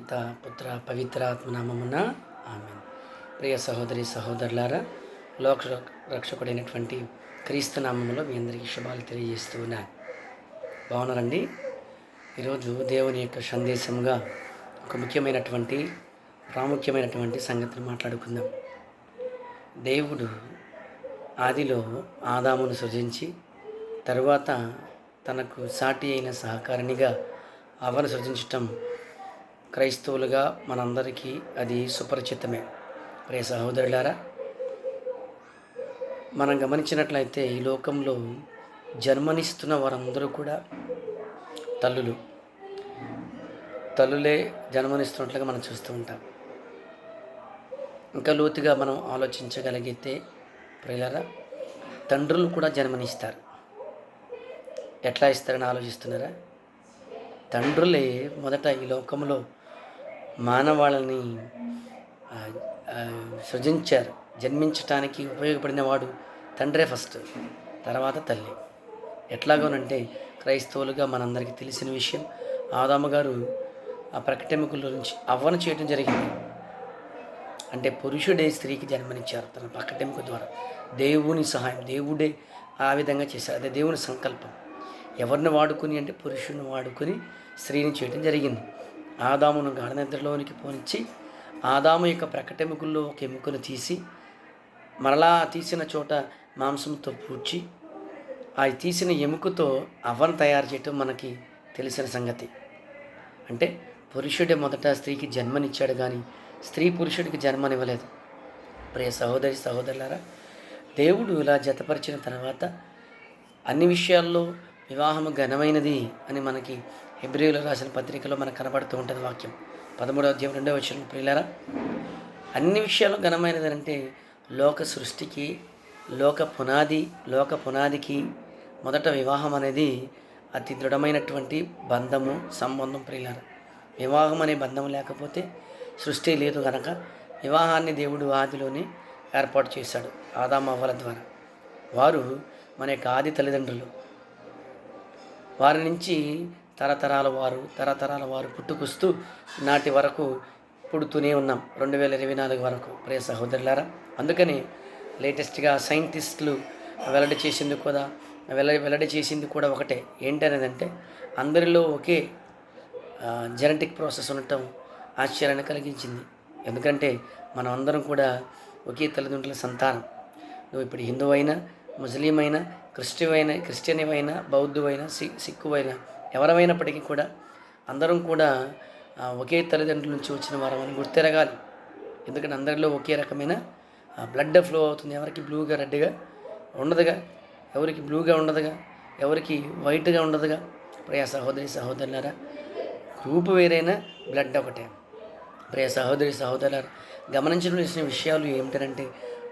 పిత పుత్ర పవిత్ర ఆత్మనామమున ఆమె ప్రియ సహోదరి సహోదరులారా లోక రక్షకుడైనటువంటి క్రీస్తు నామములో మీ అందరికీ శుభాలు తెలియజేస్తూ ఉన్నాను. బాగున్నారండి? ఈరోజు దేవుని యొక్క సందేశంగా ఒక ముఖ్యమైనటువంటి ప్రాముఖ్యమైనటువంటి సంగతిని మాట్లాడుకుందాం. దేవుడు ఆదిలో ఆదామును సృజించి తరువాత తనకు సాటి అయిన సహకారినిగా అవను సృజించటం క్రైస్తవులుగా మనందరికీ అది సుపరిచితమే. ప్రే సహోదరులారా మనం గమనించినట్లయితే ఈ లోకంలో జన్మనిస్తున్న వారందరూ కూడా తల్లులు. తల్లులే జన్మనిస్తున్నట్లుగా మనం చూస్తూ ఉంటాం. ఇంకా లోతుగా మనం ఆలోచించగలిగితే ప్రియులరా తండ్రులు కూడా జన్మనిస్తారు. ఎట్లా ఇస్తారని ఆలోచిస్తున్నారా? తండ్రులే మొదట ఈ లోకంలో మానవాళిని సృజించారు. జన్మించటానికి ఉపయోగపడిన వాడు తండ్రే ఫస్ట్ తర్వాత తల్లి. ఎట్లాగోనంటే క్రైస్తవులుగా మనందరికీ తెలిసిన విషయం ఆదాము గారు ఆ ప్రకటెముకుల నుంచి అవ్వను చేయడం జరిగింది. అంటే పురుషుడే స్త్రీకి జన్మనిచ్చారు తన పక్కటెముక ద్వారా. దేవుని సహాయం దేవుడే ఆ విధంగా చేశారు. అదే దేవుని సంకల్పం. ఎవరిని వాడుకుని అంటే పురుషుని వాడుకుని స్త్రీని చేయడం జరిగింది. ఆదామును గాఢనిద్రలోనికి పోనిచ్చి ఆదాము యొక్క ప్రకటెముకల్లో ఒక ఎముకను తీసి మరలా తీసిన చోట మాంసంతో పూడ్చి ఆ తీసిన ఎముకతో అవ్వను తయారు చేయటం మనకి తెలిసిన సంగతి. అంటే పురుషుడే మొదట స్త్రీకి జన్మనిచ్చాడు కానీ స్త్రీ పురుషుడికి జన్మనివ్వలేదు. ప్రియ సహోదరి సహోదరులారా దేవుడు ఇలా జతపరిచిన తర్వాత అన్ని విషయాల్లో వివాహము ఘనమైనది అని మనకి హిబ్రియులు రాసిన పత్రికలో మనకు కనబడుతూ ఉంటుంది వాక్యం. పదమూడవ అధ్యాయం రెండవ వచ్చిన ప్రియులారా అన్ని విషయాలు ఘనమైనది అంటే లోక సృష్టికి లోక పునాది లోక పునాదికి మొదట వివాహం అనేది అతి దృఢమైనటువంటి బంధము సంబంధం ప్రియులారా. వివాహం అనే బంధం లేకపోతే సృష్టి లేదు కనుక వివాహాన్ని దేవుడు ఆదిలోనే ఏర్పాటు చేశాడు ఆదామవ్వల ద్వారా. వారు మన యొక్క ఆది తల్లిదండ్రులు. వారి నుంచి తరతరాల వారు తరతరాల వారు పుట్టుకొస్తూ నాటి వరకు పుడుతూనే ఉన్నాం. రెండు వేల ఇరవై నాలుగు వరకు. ప్రియ సహోదరులారా అందుకని లేటెస్ట్గా సైంటిస్టులు వెల్లడి చేసింది కూడా వెల్ల వెల్లడి చేసింది కూడా ఒకటే. ఏంటనేదంటే అందరిలో ఒకే జెనెటిక్ ప్రాసెస్ ఉండటం ఆశ్చర్యాన్ని కలిగించింది. ఎందుకంటే మనం అందరం కూడా ఒకే తల్లిదండ్రుల సంతానం. నువ్వు ఇప్పుడు హిందువైనా ముస్లిం అయినా క్రిస్టియన్ అయినా క్రిస్టియన్ అయినా బౌద్ధువైనా సి సిక్కువైనా ఎవరమైనప్పటికీ కూడా అందరం కూడా ఒకే తల్లిదండ్రుల నుంచి వచ్చిన వారమని గుర్తెరగాలి. ఎందుకంటే అందరిలో ఒకే రకమైన బ్లడ్ ఫ్లో అవుతుంది. ఎవరికి బ్లూగా రెడ్గా ఉండదుగా. ఎవరికి బ్లూగా ఉండదుగా. ఎవరికి వైట్గా ఉండదుగా. ప్రియ సహోదరి సహోదరులారా గ్రూప్ వేరైనా బ్లడ్ ఒకటే. ప్రియ సహోదరి సహోదరులారా గమనించవలసిన విషయాలు ఏమిటంటే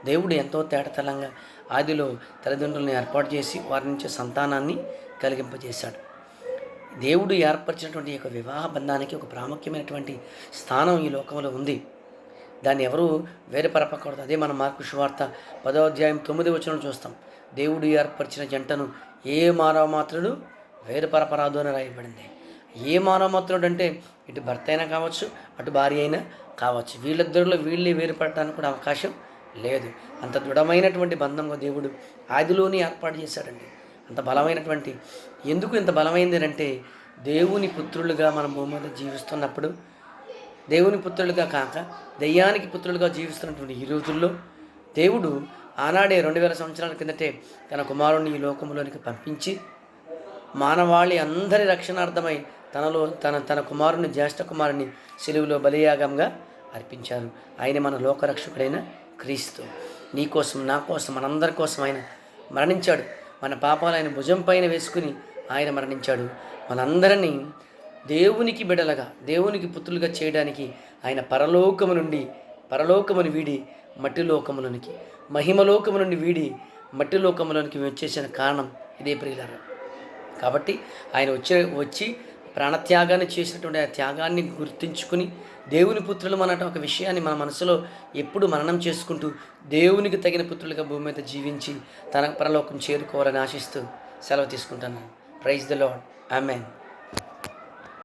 దేవుడు ఎంతో తేటతలంగా ఆదిలో తల్లిదండ్రులను ఏర్పాటు చేసి వారి నుంచి సంతానాన్ని కలిగింపజేశాడు. దేవుడు ఏర్పరిచినటువంటి యొక్క వివాహ బంధానికి ఒక ప్రాముఖ్యమైనటువంటి స్థానం ఈ లోకంలో ఉంది. దాన్ని ఎవరు వేరుపరపకూడదు. అదే మన మార్కు శువార్త పదో అధ్యాయం తొమ్మిది వచ్చిన చూస్తాం. దేవుడు ఏర్పరిచిన జంటను ఏ మానవ మాత్రుడు వేరుపరపరాదు అని రాయబడింది. ఏ మానవ మాత్రుడు అంటే ఇటు భర్త అయినా కావచ్చు అటు భార్య అయినా కావచ్చు. వీళ్ళిద్దరిలో వీళ్ళే వేరుపడటానికి కూడా అవకాశం లేదు. అంత దృఢమైనటువంటి బంధంగా దేవుడు ఆదిలోనే ఏర్పాటు చేశాడండి. అంత బలమైనటువంటి ఎందుకు ఇంత బలమైంది అంటే దేవుని పుత్రులుగా మనం భూమి మీద జీవిస్తున్నప్పుడు దేవుని పుత్రులుగా కాక దెయ్యానికి పుత్రులుగా జీవిస్తున్నటువంటి ఈ రోజుల్లో దేవుడు ఆనాడే రెండు వేల సంవత్సరాల కిందటే తన కుమారుణ్ణి ఈ లోకంలోనికి పంపించి మానవాళి అందరి రక్షణార్థమై తనలో తన తన కుమారుని జ్యేష్ఠ కుమారుని సెలువులో బలియాగంగా అర్పించారు. ఆయన మన లోకరక్షకుడైన క్రీస్తు. నీ కోసం నా కోసం మనందరి కోసం ఆయన మరణించాడు. మన పాపాలు ఆయన భుజం పైన వేసుకుని ఆయన మరణించాడు. మనందరినీ దేవునికి బిడలగా దేవునికి పుత్రులుగా చేయడానికి ఆయన పరలోకము నుండి పరలోకమును వీడి మట్టి లోకములోనికి మహిమలోకము నుండి వీడి మట్టి లోకములోనికి వచ్చేసిన కారణం ఇదే ప్రియులారా. కాబట్టి ఆయన వచ్చే వచ్చి ప్రాణత్యాగాన్ని చేసినటువంటి ఆ త్యాగాన్ని గుర్తించుకుని దేవుని పుత్రులు అన్నట్టు ఒక విషయాన్ని మన మనసులో ఎప్పుడు మననం చేసుకుంటూ దేవునికి తగిన పుత్రులుగా భూమి మీద జీవించి తన పరలోకం చేరుకోవాలని ఆశిస్తూ సెలవు తీసుకుంటాను ప్రైజ్ ద లాడ్ ఆమెన్